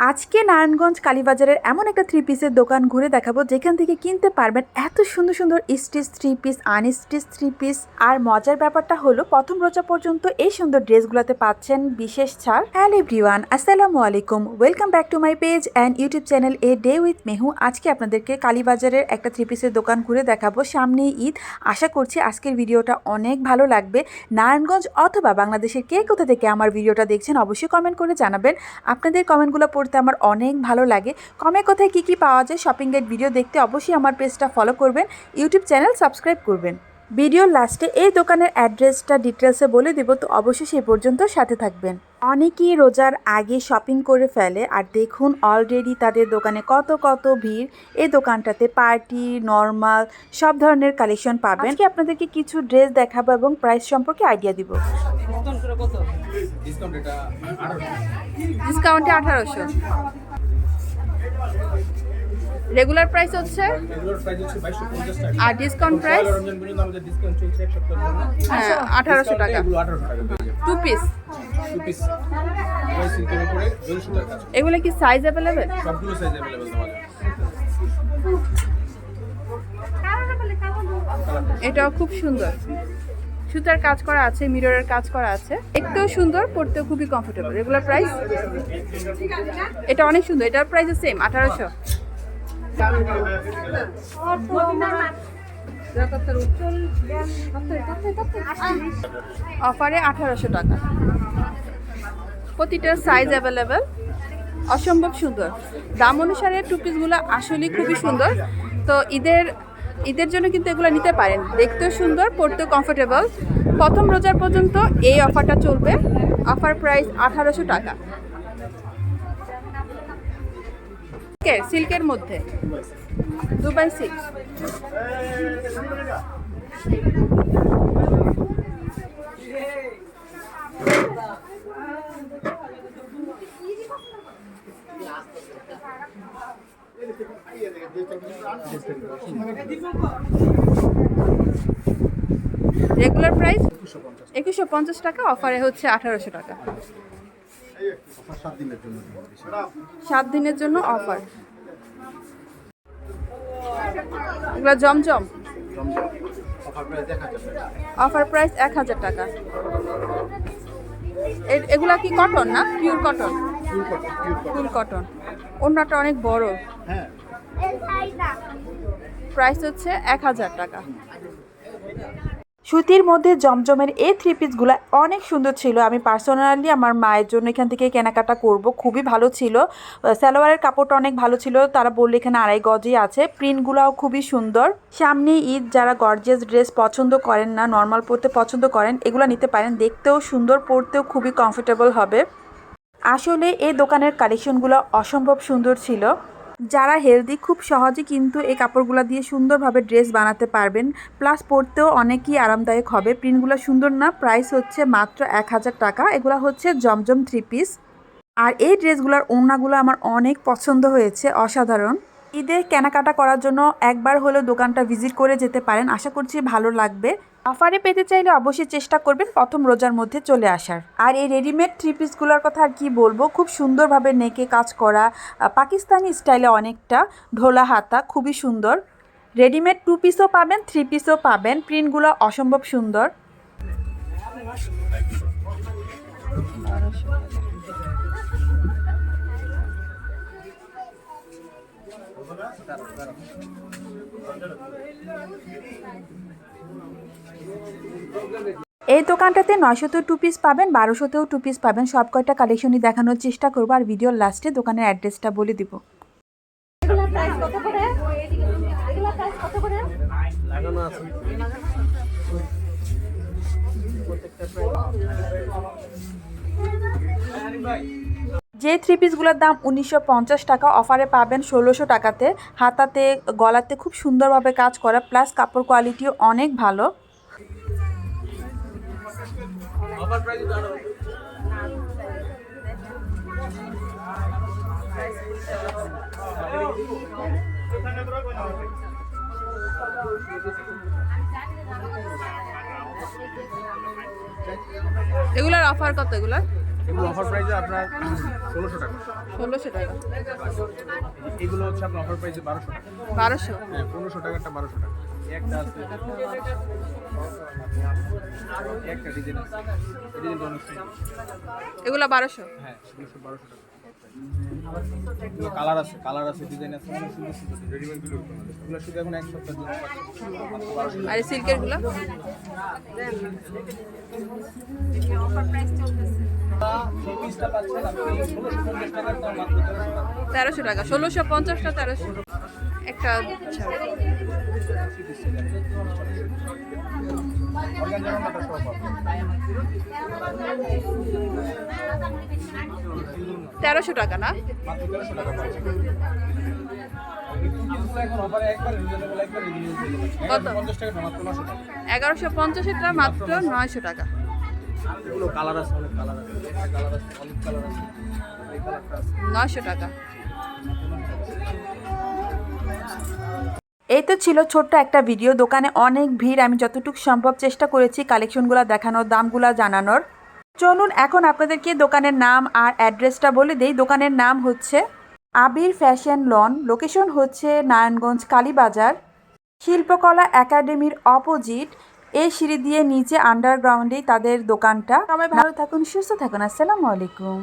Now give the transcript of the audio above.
আজকে নারায়ণগঞ্জ কালীবাজারের এমন একটা থ্রি পিসের দোকান ঘুরে দেখাবো, যেখান থেকে কিনতে পারবেন এত সুন্দর সুন্দর stitch three piece unstitch three piece আর মজার ব্যাপারটা হলো, প্রথম রোজা পর্যন্ত এই সুন্দর ড্রেসগুলোতে পাচ্ছেন বিশেষ ছাড়। হ্যালো এভরিওয়ান আসসালামু আলাইকুম। Welcome back to my page and YouTube channel a day with Mehu আজকে আপনাদেরকে কালীবাজারের একটা থ্রি পিসের দোকান ঘুরে দেখাবো। সামনে ঈদ। আশা করছি আজকের ভিডিওটা অনেক ভালো লাগবে। নারায়ণগঞ্জ অথবা বাংলাদেশের কে কোথা থেকে আমার ভিডিওটা দেখছেন, অবশ্যই কমেন্ট করে জানাবেন। আপনাদের কমেন্টগুলো পড়তে আমার অনেক ভালো লাগে। কমে কোথায় কী কী পাওয়া যায় শপিং গাইড ভিডিও দেখতে অবশ্যই আমার পেজটা ফলো করবেন ইউটিউব চ্যানেল সাবস্ক্রাইব করবেন। ভিডিওর লাস্টে এই দোকানের অ্যাড্রেসটা ডিটেলসে বলে দেবো তো অবশ্যই সেই পর্যন্ত সাথে থাকবেন। অনেকেই রোজার আগে শপিং করে ফেলে আর দেখুন অলরেডি তাদের দোকানে কত কত ভিড়। এই দোকানটাতে পার্টি নর্মাল সব ধরনের কালেকশন পাবেন। আজকে আপনাদেরকে কিছু ড্রেস দেখাবো এবং প্রাইস সম্পর্কে আইডিয়া দিব। ডিসকাউন্ট আঠারোশো। রেগুলার প্রাইস হচ্ছে? আর ডিসকাউন্ট প্রাইস হ্যাঁ আঠারোশো। টাকা। টু পিস এগুলো কি সাইজ অ্যাভেলেবেল সবগুলো সাইজ অ্যাভেলেবেল এটাও খুব সুন্দর। সুতার কাজ করা আছে মিররের কাজ করা আছে। দেখতেও সুন্দর পড়তেও খুবই কমফোর্টেবল রেগুলার প্রাইস এটা অনেক সুন্দর, এটার প্রাইস সেম আঠারোশো। অফারে আঠারোশো টাকা। প্রতিটা সাইজ অ্যাভেলেবেল অসম্ভব সুন্দর। দাম অনুসারে টু পিসগুলো আসলে খুবই সুন্দর। তো ঈদের ঈদের জন্য কিন্তু এগুলো নিতে পারেন। দেখতেও সুন্দর পড়তেও কমফোর্টেবল প্রথম রোজার পর্যন্ত এই অফারটা চলবে। অফার প্রাইস আঠারোশো টাকা। সিল্কের মধ্যে। দুবাই সিল্ক রেগুলার প্রাইস একুশশো পঞ্চাশ টাকা অফারে হচ্ছে আঠারোশো টাকা। সাত দিনের জন্য অফার এগুলো জমজম? অফার প্রাইস এক হাজার টাকা। এগুলা কি কটন না? পিওর কটন ফুল কটন অন্যটা অনেক বড়। প্রাইস হচ্ছে এক হাজার টাকা। সুতির মধ্যে জমজমের এই থ্রি পিসগুলো অনেক সুন্দর ছিল। আমি পার্সোনালি আমার মায়ের জন্য এখান থেকে কেনাকাটা করব। খুবই ভালো ছিল। সালোয়ারের কাপড়টা অনেক ভালো ছিল। তারা বললে এখানে আড়াই গজই আছে। প্রিন্টগুলোও খুবই সুন্দর। সামনে ঈদ, যারা গর্জিয়াস ড্রেস পছন্দ করেন না নর্মাল পরতে পছন্দ করেন, এগুলো নিতে পারেন। দেখতেও সুন্দর, পরতেও খুবই কমফোর্টেবল হবে। আসলে এই দোকানের কালেকশনগুলো অসম্ভব সুন্দর ছিল। যারা হেলদি খুব সহজে কিন্তু এই কাপড়গুলো দিয়ে সুন্দরভাবে ড্রেস বানাতে পারবেন। প্লাস পরতেও অনেকই আরামদায়ক হবে। প্রিন্টগুলো সুন্দর না প্রাইস হচ্ছে মাত্র এক হাজার টাকা। এগুলো হচ্ছে জমজম থ্রি পিস আর এই ড্রেসগুলোর ওড়নাগুলো আমার অনেক পছন্দ হয়েছে, অসাধারণ। ঈদের কেনাকাটা করার জন্য একবার হলেও দোকানটা ভিজিট করে যেতে পারেন। আশা করছি ভালো লাগবে। অফারে পেতে চাইলে অবশ্যই চেষ্টা করবেন প্রথম রোজার মধ্যে চলে আসার। আর এই রেডিমেড থ্রি পিসগুলোর কথা আর কি বলব? খুব সুন্দরভাবে নেকে কাজ করা পাকিস্তানি স্টাইলে অনেকটা ঢোলা হাতা, খুবই সুন্দর। রেডিমেড টু পিসও পাবেন, থ্রি পিসও পাবেন, প্রিন্টগুলো অসম্ভব সুন্দর। এই দোকানটাতে নয়শত টু পিস পাবেন বারোশোতেও টু পিস পাবেন। সব কয়টা কালেকশনই দেখানোর চেষ্টা করব আর ভিডিওর লাস্টে দোকানের অ্যাড্রেসটা বলে দিব। এগুলা যে থ্রি পিসগুলোর দাম উনিশশো পঞ্চাশ টাকা অফারে পাবেন ষোলোশো টাকাতে। হাতাতে, গলাতে খুব সুন্দরভাবে কাজ করা প্লাস কাপড় কোয়ালিটিও অনেক ভালো। এগুলার অফার কত এগুলার? এগুলো অফার প্রাইসে আপনার ষোলোশো টাকা। ষোলোশো টাকা। এগুলো হচ্ছে আপনার অফার প্রাইসে বারোশো টাকা। বারোশো? হ্যাঁ পনেরোশো টাকাটা বারোশো টাকা। একটা আছে। একটা ডিজাইন আছে। ডিজাইনটা অনেক এগুলো বারোশো? হ্যাঁ এগুলো বারোশো টাকা। কালার আছে কালার আছে ডিজাইন আছে অনেক সুন্দর সুন্দর রেডিমেডগুলো এগুলো শুধু এখন এক সপ্তাহ আর সিল্কেরগুলো ষোলোশো পঞ্চাশ তেরোশো টাকা। ষোলোশো পঞ্চাশটা তেরোশো? একটা তেরোশো টাকা না? কত? এগারোশো পঞ্চাশেরটা মাত্র নয়শো টাকা। কালার নয়শো টাকা। এই তো ছিল ছোট্ট একটা ভিডিও। দোকানে অনেক ভিড়। আমি যতটুকু সম্ভব চেষ্টা করেছি কালেকশনগুলো দেখানোর, দামগুলো জানানোর। চলুন এখন আপনাদেরকে দোকানের নাম আর অ্যাড্রেসটা বলে দেই। দোকানের নাম হচ্ছে আবির ফ্যাশন লন। লোকেশন হচ্ছে নারায়ণগঞ্জ কালীবাজার। শিল্পকলা একাডেমির অপোজিট। এই সিঁড়ি দিয়ে নিচে আন্ডারগ্রাউন্ডেই তাদের দোকানটা। সবাই ভালো থাকুন, সুস্থ থাকুন। আসসালামু আলাইকুম।